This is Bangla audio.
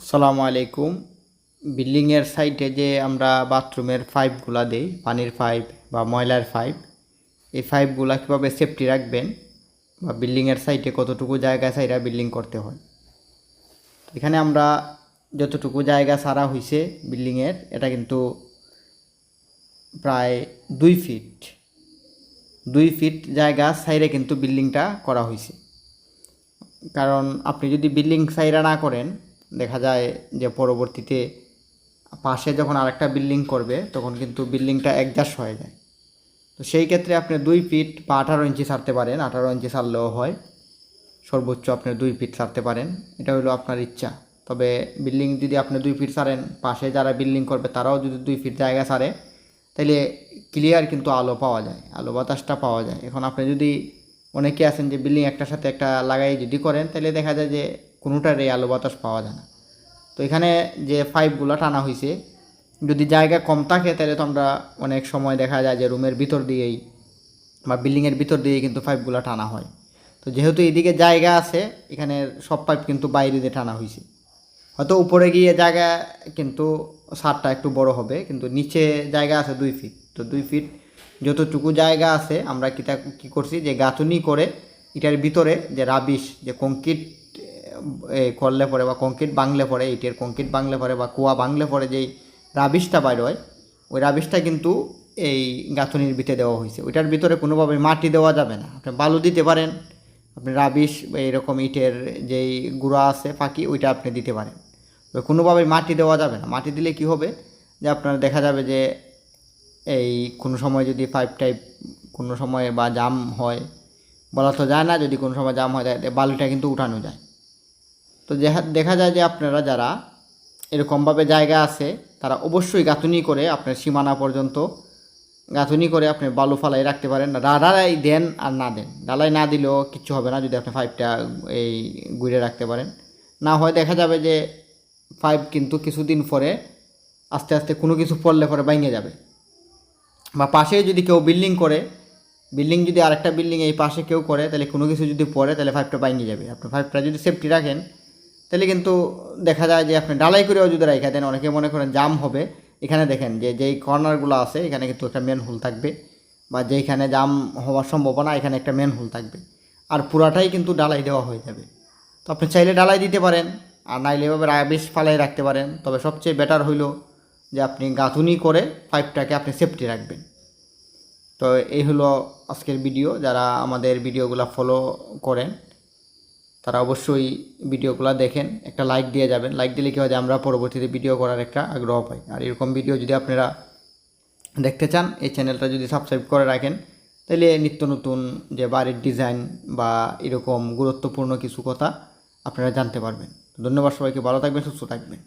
আসসালামু আলাইকুম। বিল্ডিংয়ের সাইডে যে আমরা বাথরুমের পাইপগুলা দিই, পানির পাইপ বা ময়লার পাইপ, এই পাইপগুলা কীভাবে সেফটি রাখবেন বা বিল্ডিংয়ের সাইডে কতটুকু জায়গা সাইডা বিল্ডিং করতে হয়? এখানে আমরা যতটুকু জায়গা সারা হয়েছে বিল্ডিংয়ের, এটা কিন্তু প্রায় দুই ফিট দুই ফিট জায়গা সাইডে কিন্তু বিল্ডিংটা করা হয়েছে কারণ আপনি যদি বিল্ডিং সাইরা না করেন দেখা যায় যে পরবর্তীতে পাশে যখন আরেকটা বিল্ডিং করবে, তখন কিন্তু বিল্ডিংটা অ্যাডজাস্ট হয়ে যায়। তো সেই ক্ষেত্রে আপনি দুই ফিট বা আঠারো ইঞ্চি ছাড়তে পারেন, আঠারো ইঞ্চি ছাড়লেও হয়। সর্বোচ্চ আপনি দুই ফিট ছাড়তে পারেন, এটা হলো আপনার ইচ্ছা। তবে বিল্ডিং যদি আপনি দুই ফিট ছাড়েন, পাশে যারা বিল্ডিং করবে তারাও যদি দুই ফিট জায়গা ছাড়ে তাহলে ক্লিয়ার কিন্তু আলো পাওয়া যায়, আলো বাতাসটা পাওয়া যায়। এখন আপনি যদি অনেকে আছেন যে বিল্ডিং একটার সাথে একটা লাগাই যদি করেন তাহলে দেখা যায় যে কোনোটার এই আলো বাতাস পাওয়া যায় না। তো এখানে যে পাইপগুলো টানা হয়েছে যদি জায়গা কম থাকে, তাহলে তো আমরা অনেক সময় দেখা যায় যে রুমের ভিতর দিয়েই বা বিল্ডিংয়ের ভিতর দিয়েই কিন্তু পাইপগুলো টানা হয়। তো যেহেতু এদিকে জায়গা আছে, এখানে সব পাইপ কিন্তু বাইরে দিয়ে টানা হয়েছে হয়তো উপরে গিয়ে জায়গা কিন্তু সারটা একটু বড় হবে, কিন্তু নিচে জায়গা আছে দুই ফিট তো দুই ফিট যতটুকু জায়গা আছে, আমরা কী করছি যে গাঁথুনি করে, এটার ভিতরে যে রাবিশ যে কংক্রিট করলে পরে বা কংক্রিট বাংলে পরে ইটের কংক্রিট বাংলে পরে বা কুয়া বাংলে পরে যেই রাবিশটা বাইর হয়, ওই রাবিশটা কিন্তু এই গাঁথনির ভিতরে দেওয়া হয়েছে। ওইটার ভিতরে কোনোভাবে মাটি দেওয়া যাবে না। আপনি বালু দিতে পারেন, আপনি রাবিশ বা এরকম ইটের যেই গুঁড়া আছে ফাঁকি, ওইটা আপনি দিতে পারেন। কোনোভাবে মাটি দেওয়া যাবে না। মাটি দিলে কি হবে? যে আপনার দেখা যাবে যে এই কোনো সময় যদি পাইপ টাইপ কোনো সময় বা জাম হয়, বলা তো যায় না যদি কোনো সময় জাম হয় বালুটা কিন্তু উঠানো যায়। তো দেখা যায় যে আপনারা যারা এরকমভাবে জায়গা আছে, তারা অবশ্যই গাঁথুনি করে আপনার সীমানা পর্যন্ত, গাঁথুনি করে আপনি বালু ফালাই রাখতে পারেন। রাড়ারাই দেন আর না দেন। ডালাই না দিলেও কিচ্ছু হবে না যদি আপনি পাইপটা এই ঘুরে রাখতে পারেন। না হয় দেখা যাবে যে পাইপ কিন্তু কিছুদিন পরে আস্তে আস্তে কোনো কিছু পড়লে পরে ভেঙে যাবে। বা পাশে যদি কেউ বিল্ডিং করে, বিল্ডিং যদি আরেকটা বিল্ডিং এই পাশে কেউ করে, তাহলে কোনো কিছু যদি পড়ে, তাহলে পাইপটা বাইঙে যাবে। আপনি পাইপটা যদি সেফটি রাখেন তাহলে কিন্তু দেখা যায় যে আপনি ডালাই করেও যদি রেখে দেন, অনেকে মনে করেন জাম হবে। এখানে দেখেন যে, যেই কর্নারগুলো আছে, এখানে কিন্তু একটা মেন হোল থাকবে বা যেইখানে জাম হওয়ার সম্ভাবনা, এখানে একটা মেন হোল থাকবে। আর পুরাটাই কিন্তু ডালাই দেওয়া হয়ে যাবে। তো আপনি চাইলে ডালাই দিতে পারেন, আর নাইলে এভাবে রাবিশ ফালাই রাখতে পারেন। তবে সবচেয়ে বেটার হইল যে আপনি গাঁথুনি করে পাইপটাকে আপনি সেফটি রাখবেন। তো এই হলো আজকের ভিডিও যারা আমাদের ভিডিওগুলো ফলো করেন তারা অবশ্যই ভিডিওগুলো দেখেন, একটা লাইক দিয়ে যাবেন। লাইক দিলে কী হয় যে আমরা পরবর্তীতে ভিডিও করার একটা আগ্রহ পাই। আর এরকম ভিডিও যদি আপনারা দেখতে চান, এই চ্যানেলটা যদি সাবস্ক্রাইব করে রাখেন, তাহলে নিত্য নতুন যে বাড়ির ডিজাইন বা এরকম গুরুত্বপূর্ণ কিছু কথা আপনারা জানতে পারবেন। ধন্যবাদ সবাইকে, ভালো থাকবেন, সুস্থ থাকবেন।